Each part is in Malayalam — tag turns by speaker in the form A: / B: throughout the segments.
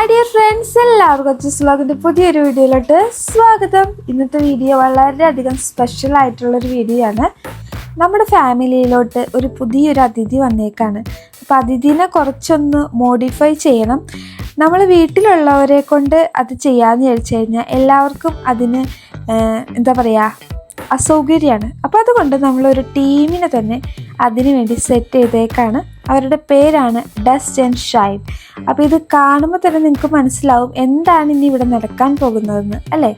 A: ഹായ് ഡിയർ ഫ്രണ്ട്സ് എല്ലാവർക്കും കൊച്ചു വ്ലോഗിന്റെ പുതിയൊരു വീഡിയോയിലോട്ട് സ്വാഗതം. ഇന്നത്തെ വീഡിയോ വളരെയധികം സ്പെഷ്യൽ ആയിട്ടുള്ളൊരു വീഡിയോ ആണ്. നമ്മുടെ ഫാമിലിയിലോട്ട് ഒരു പുതിയൊരു അതിഥി വന്നേക്കാണ്. അപ്പോൾ അതിഥിനെ കുറച്ചൊന്ന് മോഡിഫൈ ചെയ്യണം. നമ്മൾ വീട്ടിലുള്ളവരെ കൊണ്ട് അത് ചെയ്യാമെന്ന് ചോദിച്ചു കഴിഞ്ഞാൽ എല്ലാവർക്കും അതിന് എന്താ പറയുക അസൗകര്യമാണ്. അപ്പോൾ അതുകൊണ്ട് നമ്മളൊരു ടീമിനെ തന്നെ അതിനു വേണ്ടി സെറ്റ് ചെയ്തേക്കാണ്. അവരുടെ പേരാണ് ഡസ്റ്റ് ആൻഡ് ഷൈൻ. അപ്പോൾ ഇത് കാണുമ്പോൾ തന്നെ നിങ്ങൾക്ക് മനസ്സിലാവും എന്താണ് ഇനി ഇവിടെ നടക്കാൻ പോകുന്നതെന്ന് അല്ലേ?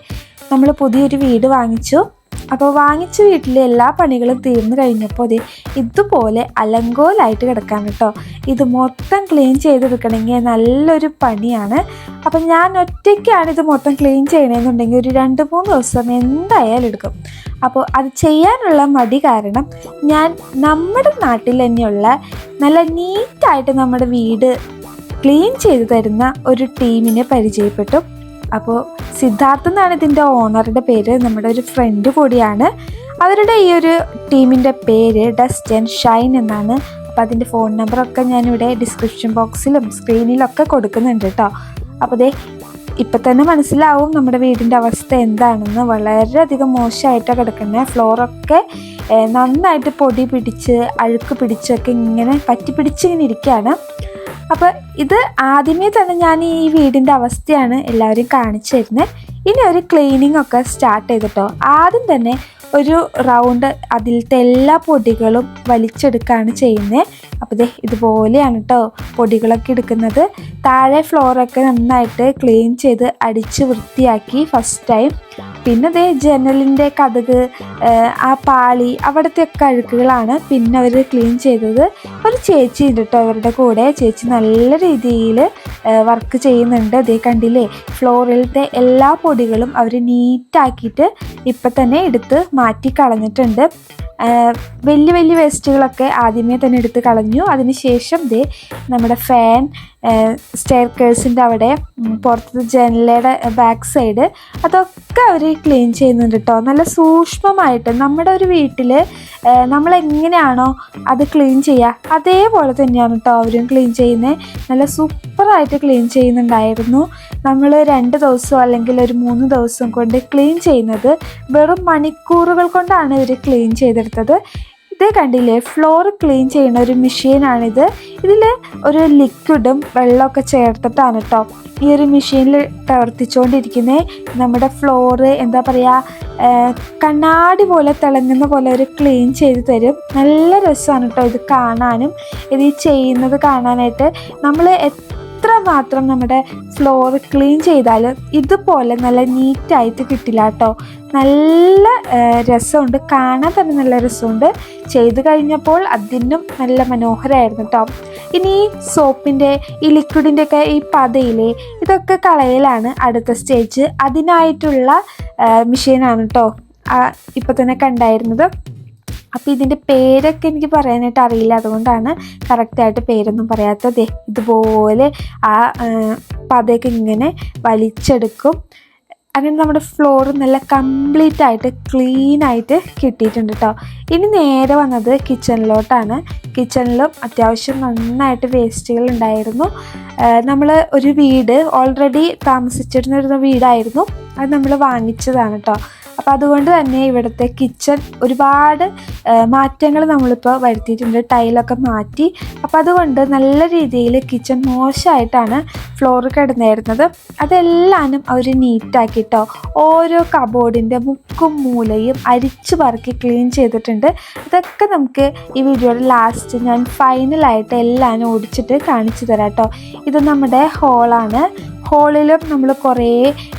A: നമ്മൾ പുതിയൊരു വീട് വാങ്ങിച്ചു. അപ്പോൾ വാങ്ങിച്ച വീട്ടിലെ എല്ലാ പണികളും തീർന്നു കഴിഞ്ഞപ്പോൾ ദേ ഇതുപോലെ അലങ്കോലായിട്ട് കിടക്കാൻ കേട്ടോ. ഇത് മൊത്തം ക്ലീൻ ചെയ്തെടുക്കണമെങ്കിൽ നല്ലൊരു പണിയാണ്. അപ്പം ഞാൻ ഒറ്റയ്ക്കാണ് ഇത് മൊത്തം ക്ലീൻ ചെയ്യണമെന്നുണ്ടെങ്കിൽ ഒരു രണ്ട് മൂന്ന് ദിവസം എന്തായാലും എടുക്കും. അപ്പോൾ അത് ചെയ്യാനുള്ള മടി കാരണം ഞാൻ നമ്മുടെ നാട്ടിൽ തന്നെയുള്ള നല്ല നീറ്റായിട്ട് നമ്മുടെ വീട് ക്ലീൻ ചെയ്തു തരുന്ന ഒരു ടീമിനെ പരിചയപ്പെട്ടു. അപ്പോൾ സിദ്ധാർത്ഥ് എന്നാണ് ഇതിന്റെ ഓണറുടെ പേര്. നമ്മുടെ ഒരു ഫ്രണ്ട് കൂടിയാണ്. അവരുടെ ഈ ഒരു ടീമിന്റെ പേര് ഡസ്റ്റ് ആൻഡ് ഷൈൻ എന്നാണ്. അപ്പോൾ അതിന്റെ ഫോൺ നമ്പറൊക്കെ ഞാനിവിടെ ഡിസ്ക്രിപ്ഷൻ ബോക്സിലും സ്ക്രീനിലൊക്കെ കൊടുക്കുന്നുണ്ട് കേട്ടോ അപ്പോൾ ദേ ഇപ്പം തന്നെ മനസ്സിലാവും നമ്മുടെ വീടിന്റെ അവസ്ഥ എന്താണെന്ന്. വളരെയധികം മോശമായിട്ടാണ് കിടക്കുന്നത്. ഫ്ലോറൊക്കെ നന്നായിട്ട് പൊടി പിടിച്ച് അഴുക്ക് പിടിച്ചൊക്കെ ഇങ്ങനെ പറ്റി പിടിച്ചിങ്ങനെ ഇരിക്കുകയാണ്. അപ്പോൾ ഇത് ആദ്യമേ തന്നെ ഞാൻ ഈ വീടിന്റെ അവസ്ഥയാണ് എല്ലാവരും കാണിച്ചു തരുന്നത് ഇനി ഒരു ക്ലീനിങ് ഒക്കെ സ്റ്റാർട്ട് ചെയ്തിട്ടോ. ആദ്യം തന്നെ ഒരു റൗണ്ട് അതിലത്തെ എല്ലാ പൊടികളും വലിച്ചെടുക്കുകയാണ് ചെയ്യുന്നത് അപ്പോൾ ഇതേ ഇതുപോലെയാണ് കേട്ടോ പൊടികളൊക്കെ എടുക്കുന്നത്. താഴെ ഫ്ലോറൊക്കെ നന്നായിട്ട് ക്ലീൻ ചെയ്ത് അടിച്ച് വൃത്തിയാക്കി ഫസ്റ്റ് ടൈം പിന്നെ ദേ ജനലിന്റെ കഥക് ആ പാളി അവിടുത്തെ ഒക്കെ അഴുക്കുകളാണ് പിന്നെ അവർ ക്ലീൻ ചെയ്തത്. ഒരു ചേച്ചി ഉണ്ട് കേട്ടോ അവരുടെ കൂടെ. ചേച്ചി നല്ല രീതിയിൽ വർക്ക് ചെയ്യുന്നുണ്ട്. അതേ കണ്ടില്ലേ ഫ്ലോറിലത്തെ എല്ലാ പൊടികളും അവർ നീറ്റാക്കിയിട്ട് ഇപ്പം തന്നെ എടുത്ത് മാറ്റി കളഞ്ഞിട്ടുണ്ട്. വലിയ വലിയ വേസ്റ്റുകളൊക്കെ ആദ്യമേ തന്നെ എടുത്ത് കളഞ്ഞു. അതിനുശേഷം ദേ നമ്മുടെ ഫാൻ സ്റ്റെയർ കേഴ്സിന്റെ അവിടെ പുറത്തത്തെ ജനലയുടെ ബാക്ക് സൈഡ് അതൊക്കെ അവർ ക്ലീൻ ചെയ്യുന്നുണ്ട് കേട്ടോ നല്ല സൂക്ഷ്മമായിട്ട് നമ്മുടെ ഒരു വീട്ടിൽ നമ്മൾ എങ്ങനെയാണോ അത് ക്ലീൻ ചെയ്യുക അതേപോലെ തന്നെയാണ് കേട്ടോ അവരും ക്ലീൻ ചെയ്യുന്നത് നല്ല സൂപ്പറായിട്ട് ക്ലീൻ ചെയ്യുന്നുണ്ടായിരുന്നു. നമ്മൾ രണ്ട് ദിവസം അല്ലെങ്കിൽ ഒരു മൂന്ന് ദിവസം കൊണ്ട് ക്ലീൻ ചെയ്യുന്നത് വെറും മണിക്കൂറുകൾ കൊണ്ടാണ് ഇവർ ക്ലീൻ ചെയ്തെടുത്തത്. ഇത് കണ്ടില്ലേ? ഫ്ലോർ ക്ലീൻ ചെയ്യുന്ന ഒരു മെഷീനാണിത് ഇതിൽ ഒരു ലിക്വിഡും വെള്ളമൊക്കെ ചേർത്തിട്ടാണ് കേട്ടോ ഈ ഒരു മെഷീനിൽ പ്രവർത്തിച്ചുകൊണ്ടിരിക്കുന്നത് നമ്മുടെ ഫ്ലോറ് എന്താ പറയുക കണ്ണാടി പോലെ തിളങ്ങുന്ന പോലെ ഒരു ക്ലീൻ ചെയ്ത് തരും. നല്ല രസമാണ് കേട്ടോ ഇത് കാണാനും. ഇത് ചെയ്യുന്നത് കാണാനായിട്ട്. നമ്മൾ മാത്രം നമ്മുടെ ഫ്ലോർ ക്ലീൻ ചെയ്താൽ ഇതുപോലെ നല്ല നീറ്റായിട്ട് കിട്ടില്ല കേട്ടോ നല്ല രസമുണ്ട്. കാണാൻ തന്നെ നല്ല രസമുണ്ട്. ചെയ്തു കഴിഞ്ഞപ്പോൾ അതിനും നല്ല മനോഹരമായിരുന്നു കേട്ടോ ഇനി ഈ സോപ്പിന്റെ ഈ ലിക്വിഡിന്റെ ഒക്കെ ഈ പതയിലെ ഇതൊക്കെ കളയലാണ് അടുത്ത സ്റ്റേജ് അതിനായിട്ടുള്ള മെഷീനാണ് കേട്ടോ ഇപ്പം തന്നെ കണ്ടായിരുന്നത്. അപ്പോൾ ഇതിന്റെ പേരൊക്കെ എനിക്ക് പറയാനായിട്ട് അറിയില്ല. അതുകൊണ്ടാണ് കറക്റ്റായിട്ട് പേരൊന്നും പറയാത്തത്. ഇതുപോലെ ആ പതയൊക്കെ ഇങ്ങനെ വലിച്ചെടുക്കും. അങ്ങനെ നമ്മുടെ ഫ്ലോർ നല്ല കംപ്ലീറ്റ് ആയിട്ട് ക്ലീൻ ആയിട്ട് കിട്ടിയിട്ടുണ്ട് കേട്ടോ ഇനി നേരെ വന്നത് കിച്ചണിലോട്ടാണ് കിച്ചണിലും അത്യാവശ്യം നന്നായിട്ട് വേസ്റ്റുകൾ ഉണ്ടായിരുന്നു. നമ്മൾ ഒരു വീട് ഓൾറെഡി താമസിച്ചിരുന്ന വീടായിരുന്നു. അത് നമ്മൾ വാങ്ങിച്ചതാണ് കേട്ടോ അപ്പോൾ അതുകൊണ്ട് തന്നെ ഇവിടുത്തെ കിച്ചൺ ഒരുപാട് മാറ്റങ്ങൾ നമ്മളിപ്പോൾ വരുത്തിയിട്ടുണ്ട്. ടൈലൊക്കെ മാറ്റി. അപ്പോൾ അതുകൊണ്ട് നല്ല രീതിയിൽ കിച്ചൺ മോശമായിട്ടാണ് ഫ്ലോർ കിടന്നിരുന്നത്. അതെല്ലാനും അവർ നീറ്റാക്കിയിട്ടോ ഓരോ കബോർഡിന്റെ മുക്കും മൂലയും അരിച്ചു പറക്കി ക്ലീൻ ചെയ്തിട്ടുണ്ട്. ഇതൊക്കെ നമുക്ക് ഈ വീഡിയോയുടെ ലാസ്റ്റ് ഞാൻ ഫൈനലായിട്ട് എല്ലാം ഓടിച്ചിട്ട് കാണിച്ചു തരാം കേട്ടോ ഇത് നമ്മുടെ ഹോളാണ് ഹോളിലും നമ്മൾ കുറേ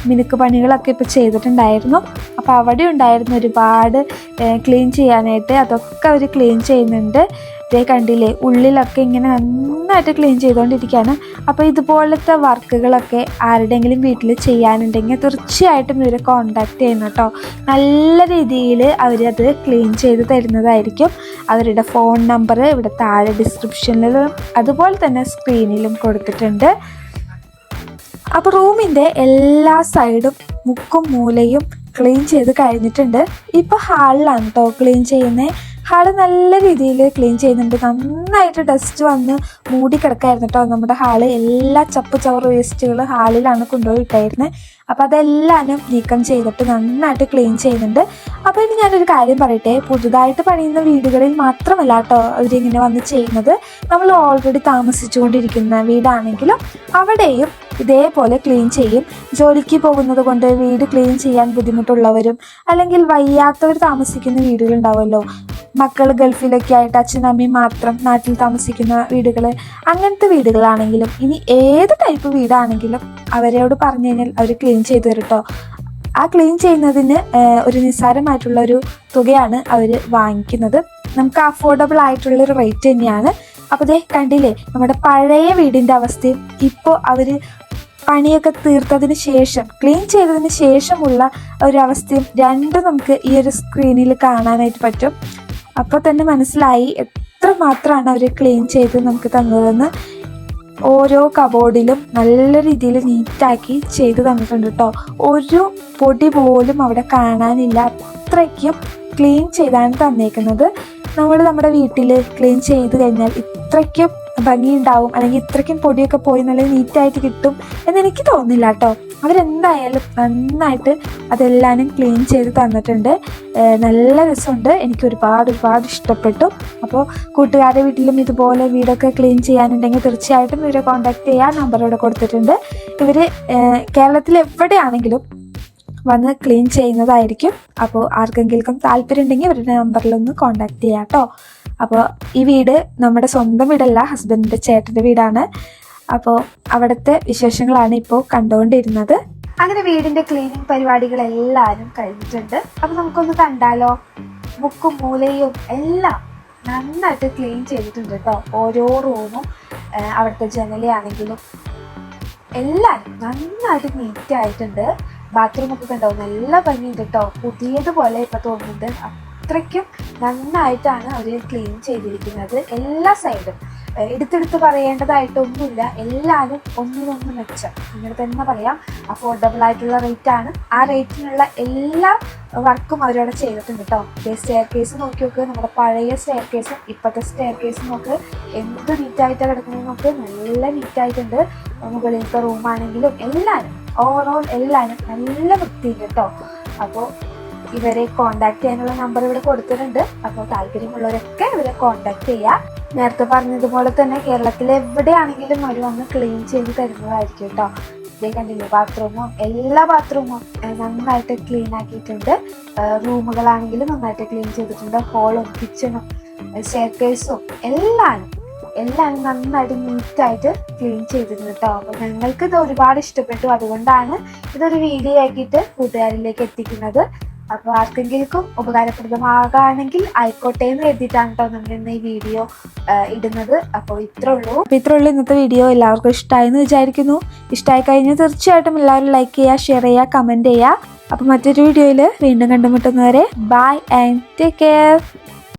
A: മിനുക്ക് പണികളൊക്കെ ഇപ്പോൾ ചെയ്തിട്ടുണ്ടായിരുന്നു. അപ്പോൾ അവിടെ ഉണ്ടായിരുന്നു ഒരുപാട് ക്ലീൻ ചെയ്യാനായിട്ട് അതൊക്കെ അവർ ക്ലീൻ ചെയ്യുന്നുണ്ട്. ഇതേ കണ്ടില്ലേ ഉള്ളിലൊക്കെ ഇങ്ങനെ നന്നായിട്ട് ക്ലീൻ ചെയ്തുകൊണ്ടിരിക്കുകയാണ് അപ്പോൾ ഇതുപോലത്തെ വർക്കുകളൊക്കെ ആരുടെയെങ്കിലും വീട്ടിൽ ചെയ്യാനുണ്ടെങ്കിൽ തീർച്ചയായിട്ടും ഇവരെ കോണ്ടാക്ട് ചെയ്യണം കേട്ടോ. നല്ല രീതിയിൽ അവരത് ക്ലീൻ ചെയ്ത് തരുന്നതായിരിക്കും. അവരുടെ ഫോൺ നമ്പർ ഇവിടെ താഴെ ഡിസ്ക്രിപ്ഷനിലും അതുപോലെ തന്നെ സ്ക്രീനിലും കൊടുത്തിട്ടുണ്ട്. അപ്പോൾ റൂമിന്റെ എല്ലാ സൈഡും മുക്കും മൂലയും ക്ലീൻ ചെയ്ത് കഴിഞ്ഞിട്ടുണ്ട്. ഇപ്പോൾ ഹാളിലാണ് കേട്ടോ ക്ലീൻ ചെയ്യുന്നത് ഹാൾ നല്ല രീതിയിൽ ക്ലീൻ ചെയ്യുന്നുണ്ട്. നന്നായിട്ട് ഡസ്റ്റ് വന്ന് മൂടി കിടക്കായിരുന്നു കേട്ടോ നമ്മുടെ ഹാൾ. എല്ലാ ചപ്പ് ചവറ് വേസ്റ്റുകളും ഹാളിലാണ് കൊണ്ടുപോയി ഇട്ടായിരുന്നത് അപ്പോൾ അതെല്ലാനും നീക്കം ചെയ്തിട്ട് നന്നായിട്ട് ക്ലീൻ ചെയ്യുന്നുണ്ട്. അപ്പോൾ ഇനി ഞാനൊരു കാര്യം പറയട്ടെ. പുതുതായിട്ട് പണിയുന്ന വീടുകളിൽ മാത്രമല്ല കേട്ടോ അവരിങ്ങനെ വന്ന് ചെയ്യുന്നത്. നമ്മൾ ഓൾറെഡി താമസിച്ചുകൊണ്ടിരിക്കുന്ന വീടാണെങ്കിലും അവിടെയും ഇതേപോലെ ക്ലീൻ ചെയ്യും. ജോലിക്ക് പോകുന്നത് കൊണ്ട് വീട് ക്ലീൻ ചെയ്യാൻ ബുദ്ധിമുട്ടുള്ളവരും അല്ലെങ്കിൽ വയ്യാത്തവർ താമസിക്കുന്ന വീടുകൾ വീടുകളുണ്ടാവുമല്ലോ. മക്കൾ ഗൾഫിലൊക്കെ ആയിട്ട് അച്ഛനും അമ്മയും മാത്രം നാട്ടിൽ താമസിക്കുന്ന വീടുകൾ അങ്ങനത്തെ വീടുകളാണെങ്കിലും ഇനി ഏത് ടൈപ്പ് വീടാണെങ്കിലും അവരോട് പറഞ്ഞു കഴിഞ്ഞാൽ അവർ ക്ലീൻ ചെയ്തു തരും കേട്ടോ ആ ക്ലീൻ ചെയ്യുന്നതിന് ഒരു നിസ്സാരമായിട്ടുള്ള ഒരു തുകയാണ് അവർ വാങ്ങിക്കുന്നത്. നമുക്ക് അഫോർഡബിൾ ആയിട്ടുള്ള ഒരു റേറ്റ് തന്നെയാണ്. അപ്പോൾ ദേ കണ്ടില്ലേ നമ്മുടെ പഴയ വീടിന്റെ അവസ്ഥയും ഇപ്പോൾ അവർ പണിയൊക്കെ തീർത്തതിന് ശേഷം ക്ലീൻ ചെയ്തതിന് ശേഷമുള്ള ഒരവസ്ഥയും രണ്ടും നമുക്ക് ഈ ഒരു സ്ക്രീനിൽ കാണാനായിട്ട് പറ്റും. അപ്പോൾ തന്നെ മനസ്സിലായി എത്ര മാത്രമാണ് അവർ ക്ലീൻ ചെയ്ത് നമുക്ക് തന്നതെന്ന്. ഓരോ കബോർഡിലും നല്ല രീതിയിൽ നീറ്റാക്കി ചെയ്ത് തന്നിട്ടുണ്ട് കേട്ടോ ഒരു പൊടി പോലും അവിടെ കാണാനില്ല. അത്രയ്ക്കും ക്ലീൻ ചെയ്താണ് തന്നേക്കുന്നത്. നമ്മൾ നമ്മുടെ വീട്ടിൽ ക്ലീൻ ചെയ്ത് കഴിഞ്ഞാൽ ഇത്രയ്ക്കും ഭംഗിയുണ്ടാവും അല്ലെങ്കിൽ ഇത്രയ്ക്കും പൊടിയൊക്കെ പോയി നല്ല നീറ്റായിട്ട് കിട്ടും എന്ന് എനിക്ക് തോന്നില്ല കേട്ടോ. അവരെന്തായാലും നന്നായിട്ട് അതെല്ലാനും ക്ലീൻ ചെയ്ത് തന്നിട്ടുണ്ട്. നല്ല രസമുണ്ട്. എനിക്ക് ഒരുപാട് ഒരുപാട് ഇഷ്ടപ്പെട്ടു. അപ്പോൾ കൂട്ടുകാരുടെ വീട്ടിലും ഇതുപോലെ വീടൊക്കെ ക്ലീൻ ചെയ്യാനുണ്ടെങ്കിൽ തീർച്ചയായിട്ടും ഇവരെ കോൺടാക്ട് ചെയ്യാൻ നമ്പർ ഇവിടെ കൊടുത്തിട്ടുണ്ട്. ഇവർ കേരളത്തിൽ എവിടെയാണെങ്കിലും വന്ന് ക്ലീൻ ചെയ്യുന്നതായിരിക്കും. അപ്പോൾ ആർക്കെങ്കിലും താല്പര്യം ഉണ്ടെങ്കിൽ ഇവരുടെ നമ്പറിലൊന്ന് കോൺടാക്ട് ചെയ്യാം കേട്ടോ. അപ്പോൾ ഈ വീട് നമ്മുടെ സ്വന്തം വീടല്ല ഹസ്ബൻഡിന്റെ ചേട്ടന്റെ വീടാണ്. അപ്പോൾ അവിടുത്തെ വിശേഷങ്ങളാണ് ഇപ്പോൾ കണ്ടുകൊണ്ടിരുന്നത്. അങ്ങനെ വീടിന്റെ ക്ലീനിങ് പരിപാടികളെല്ലാവരും കഴിഞ്ഞിട്ടുണ്ട്. അപ്പോൾ നമുക്കൊന്ന് കണ്ടാലോ? മുക്കും മൂലയും എല്ലാം നന്നായിട്ട് ക്ലീൻ ചെയ്തിട്ടുണ്ട് കേട്ടോ. ഓരോ റൂമും അവിടുത്തെ ജനലയാണെങ്കിലും എല്ലാവരും നന്നായിട്ട് നീറ്റ് ആയിട്ടുണ്ട്. ബാത്റൂം ഒക്കെ കണ്ടോ നല്ല ഭംഗിയുണ്ട് കേട്ടോ. പുതിയതുപോലെ ഇപ്പൊ തോന്നുന്നുണ്ട്. അത്രയ്ക്കും നന്നായിട്ടാണ് അവർ ക്ലീൻ ചെയ്തിരിക്കുന്നത് എല്ലാ സൈഡും എടുത്തെടുത്ത് പറയേണ്ടതായിട്ടൊന്നുമില്ല. എല്ലാവരും ഒന്നിനൊന്ന് മെച്ചം. അങ്ങനെ തന്നെ പറയാം. അഫോർഡബിൾ ആയിട്ടുള്ള റേറ്റ് ആണ്. ആ റേറ്റിനുള്ള എല്ലാ വർക്കും അവരവിടെ ചെയ്തിട്ടുണ്ട് കേട്ടോ. സ്റ്റെയർ കേസ് നോക്കി നോക്ക്. നമ്മുടെ പഴയ സ്റ്റെയർ കേസും ഇപ്പോഴത്തെ സ്റ്റെയർ കേസും നോക്ക്. എന്ത് നീറ്റായിട്ടാണ് കിടക്കുന്നത് നോക്ക്. നല്ല നീറ്റായിട്ടുണ്ട് മുകളിലത്തെ റൂമാണെങ്കിലും എല്ലാവരും ഓവറോൾ എല്ലാവരും നല്ല വൃത്തി കേട്ടോ. അപ്പോൾ ഇവരെ കോണ്ടാക്ട് ചെയ്യാനുള്ള നമ്പർ ഇവിടെ കൊടുത്തിട്ടുണ്ട്. അപ്പോൾ താല്പര്യമുള്ളവരൊക്കെ ഇവരെ കോണ്ടാക്ട് ചെയ്യുക നേരത്തെ പറഞ്ഞതുപോലെ തന്നെ കേരളത്തിൽ എവിടെയാണെങ്കിലും അവർ വന്ന് ക്ലീൻ ചെയ്ത് തരുന്നതായിരിക്കും കേട്ടോ. ഇതേ കണ്ടില്ലേ ബാത്റൂമും എല്ലാ ബാത്റൂമും നന്നായിട്ട് ക്ലീൻ ആക്കിയിട്ടുണ്ട്. റൂമുകളാണെങ്കിലും നന്നായിട്ട് ക്ലീൻ ചെയ്തിട്ടുണ്ട്. ഹോളും കിച്ചണും സ്റ്റേർക്കേഴ്സും എല്ലാം എല്ലാം നന്നായിട്ട് നീറ്റായിട്ട് ക്ലീൻ ചെയ്തിരുന്നു കേട്ടോ അപ്പോൾ ഞങ്ങൾക്ക് ഇത് ഒരുപാട് ഇഷ്ടപ്പെട്ടു. അതുകൊണ്ടാണ് ഇതൊരു വീഡിയോ ആക്കിയിട്ട് കൂട്ടുകാരിലേക്ക് എത്തിക്കുന്നത്. അപ്പോൾ ആർക്കെങ്കിലും ഉപകാരപ്രദമാകാണെങ്കിൽ ആയിക്കോട്ടെ എന്ന് എഴുതിയിട്ടാണ് കേട്ടോ നമ്മൾ ഇന്ന് ഈ വീഡിയോ ഇടുന്നത്. അപ്പോൾ ഇത്രേ ഉള്ളൂ. അപ്പോൾ ഇത്രേ ഉള്ളൂ ഇന്നത്തെ വീഡിയോ എല്ലാവർക്കും ഇഷ്ടമായെന്ന് വിചാരിക്കുന്നു. ഇഷ്ടമായി കഴിഞ്ഞാൽ തീർച്ചയായിട്ടും എല്ലാവരും ലൈക്ക് ചെയ്യുക ഷെയർ ചെയ്യുക കമന്റ് ചെയ്യുക. അപ്പോൾ മറ്റൊരു വീഡിയോയിൽ വീണ്ടും കണ്ടുമുട്ടുന്നവരെ ബൈ ആൻഡ് ടേക്ക് കെയർ